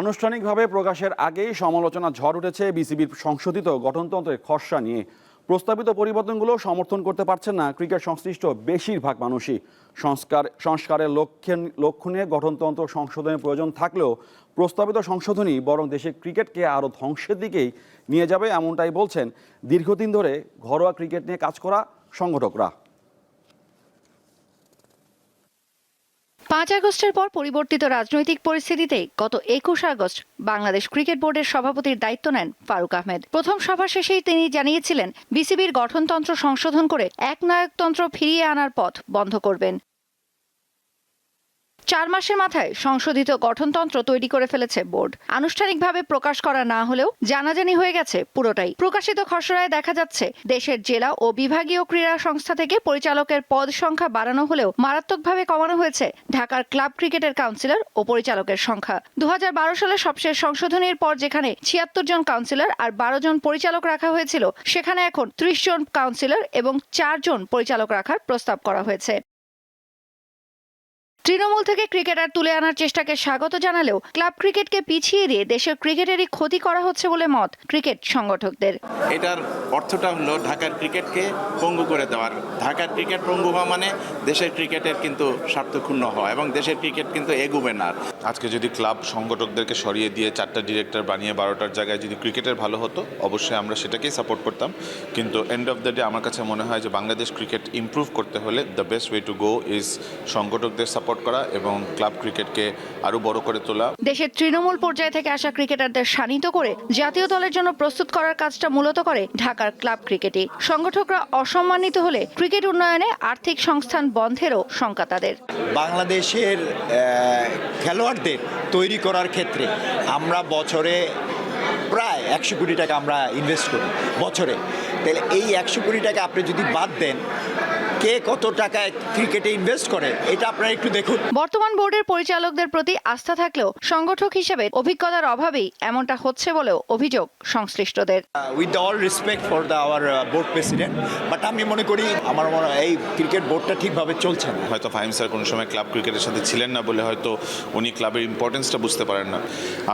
আনুষ্ঠানিকভাবে প্রকাশের আগেই সমালোচনা ঝড় উঠেছে বিসিবির সংশোধিত গঠনতন্ত্রের খসড়া নিয়ে। প্রস্তাবিত পরিবর্তনগুলো সমর্থন করতে পারছেন না ক্রিকেট সংশ্লিষ্ট বেশিরভাগ মানুষই। সংস্কার সংস্কারের লক্ষ্যে লক্ষ্য নিয়ে গঠনতন্ত্র সংশোধনের প্রয়োজন থাকলেও প্রস্তাবিত সংশোধনী বরং দেশের ক্রিকেটকে আরও ধ্বংসের দিকেই নিয়ে যাবে এমনটাই বলছেন দীর্ঘদিন ধরে ঘরোয়া ক্রিকেট নিয়ে কাজ করা সংগঠকরা। পাঁচ আগস্টের পর পরিবর্তিত রাজনৈতিক পরিস্থিতিতে গত একুশ আগস্ট বাংলাদেশ ক্রিকেট বোর্ডের সভাপতির দায়িত্ব নেন ফারুক আহমেদ। প্রথম সভা শেষেই তিনি জানিয়েছিলেন, বিসিবির গঠনতন্ত্র সংশোধন করে এক নায়কতন্ত্র ফিরিয়ে আনার পথ বন্ধ করবেন। চার মাসের মাথায় সংশোধিত গঠনতন্ত্র তৈরি করে ফেলেছে বোর্ড। আনুষ্ঠানিকভাবে প্রকাশ করা না হলেও জানাজানি হয়ে গেছে পুরোটাই। প্রকাশিত খসড়ায় দেখা যাচ্ছে, দেশের জেলা ও বিভাগীয় ক্রীড়া সংস্থা থেকে পরিচালকের পদ সংখ্যা বাড়ানো হলেও মারাত্মকভাবে কমানো হয়েছে ঢাকার ক্লাব ক্রিকেটের কাউন্সিলর ও পরিচালকের সংখ্যা। দু হাজার বারো সালে সবশেষ সংশোধনীর পর যেখানে ছিয়াত্তর জন কাউন্সিলর আর বারো জন পরিচালক রাখা হয়েছিল, সেখানে এখন ত্রিশ জন কাউন্সিলর এবং চারজন পরিচালক রাখার প্রস্তাব করা হয়েছে। তৃণমূল থেকে ক্রিকেটার তুলে আনার চেষ্টাকে স্বাগত জানালেও ক্লাব ক্রিকেটকে পিছিয়ে দিয়ে দেশের ক্রিকেটেরই ক্ষতি করা হচ্ছে বলে মত ক্রিকেট সংগঠকদের। এটার অর্থটা হলো ঢাকার ক্রিকেটকে পঙ্গু করে দেওয়ার। ঢাকার ক্রিকেট পঙ্গু হওয়া মানে দেশের ক্রিকেটের কিন্তু স্বার্থক্ষুণ্ণ হওয়া এবং দেশের ক্রিকেট কিন্তু এগুবে না। আর। আজকে যদি ক্লাব সংগঠকদেরকে সরিয়ে দিয়ে চারটা ডিরেক্টর বানিয়ে বারোটার জায়গায় যদি ক্রিকেটের ভালো হতো অবশ্যই আমরা সেটাকেই সাপোর্ট করতাম। কিন্তু এন্ড অফ দ্য ডে আমার কাছে মনে হয় যে বাংলাদেশ ক্রিকেট ইমপ্রুভ করতে হলে the best way to go is সংগঠকদের support করা এবং ক্লাব ক্রিকেটকে আরও বড় করে তোলা। দেশের তৃণমূল পর্যায় থেকে আসা ক্রিকেটারদের শানিত করে জাতীয় দলের জন্য প্রস্তুত করার কাজটা মূলত করে ঢাকার ক্লাব ক্রিকেটই সংগঠকরা অসম্মানিত হলে ক্রিকেট উন্নয়নে আর্থিক সংস্থান বন্ধেরও শঙ্কা তাদের। বাংলাদেশের খেলোয়াড়দের তৈরি করার ক্ষেত্রে আমরা বছরে প্রায় একশো কোটি টাকা আমরা ইনভেস্ট করি। বছরে তাহলে এই একশো কোটি টাকা আপনি যদি বাদ দেন কে কত টাকা ক্রিকেটে ইনভেস্ট করে এটা আপনারা একটু দেখুন। বর্তমান বোর্ডের পরিচালকদের প্রতি আস্থা থাকলেও সংগঠক হিসেবে অভিজ্ঞতার অভাবেই এমনটা হচ্ছে বলেও অভিযোগ সংশ্লিষ্টদের। With all respect for the our board president but আমি মনে করি আমার মনে হয় এই ক্রিকেট বোর্ডটা ঠিকভাবে চলছে না। হয়তো ফাহিম স্যার কোনো সময় ক্লাব ক্রিকেটের সাথে ছিলেন না বলে হয়তো উনি ক্লাবের ইম্পর্টেন্সটা বুঝতে পারেন না।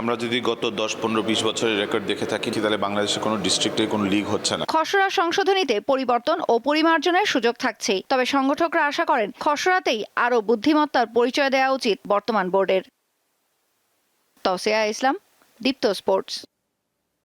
আমরা যদি গত দশ পনেরো বিশ বছরের রেকর্ড দেখে থাকি তাহলে বাংলাদেশের কোনো ডিস্ট্রিক্টে কোনো লিগ হচ্ছে না। খসড়া সংশোধনীতে পরিবর্তন ও পরিমার্জনের সুযোগ থাকছে তবে সংগঠকরা আশা করেন খসড়াতেই আরও বুদ্ধিমত্তার পরিচয় দেওয়া উচিত বর্তমান বোর্ডের। তসিয়া ইসলাম, দীপ্ত স্পোর্টস।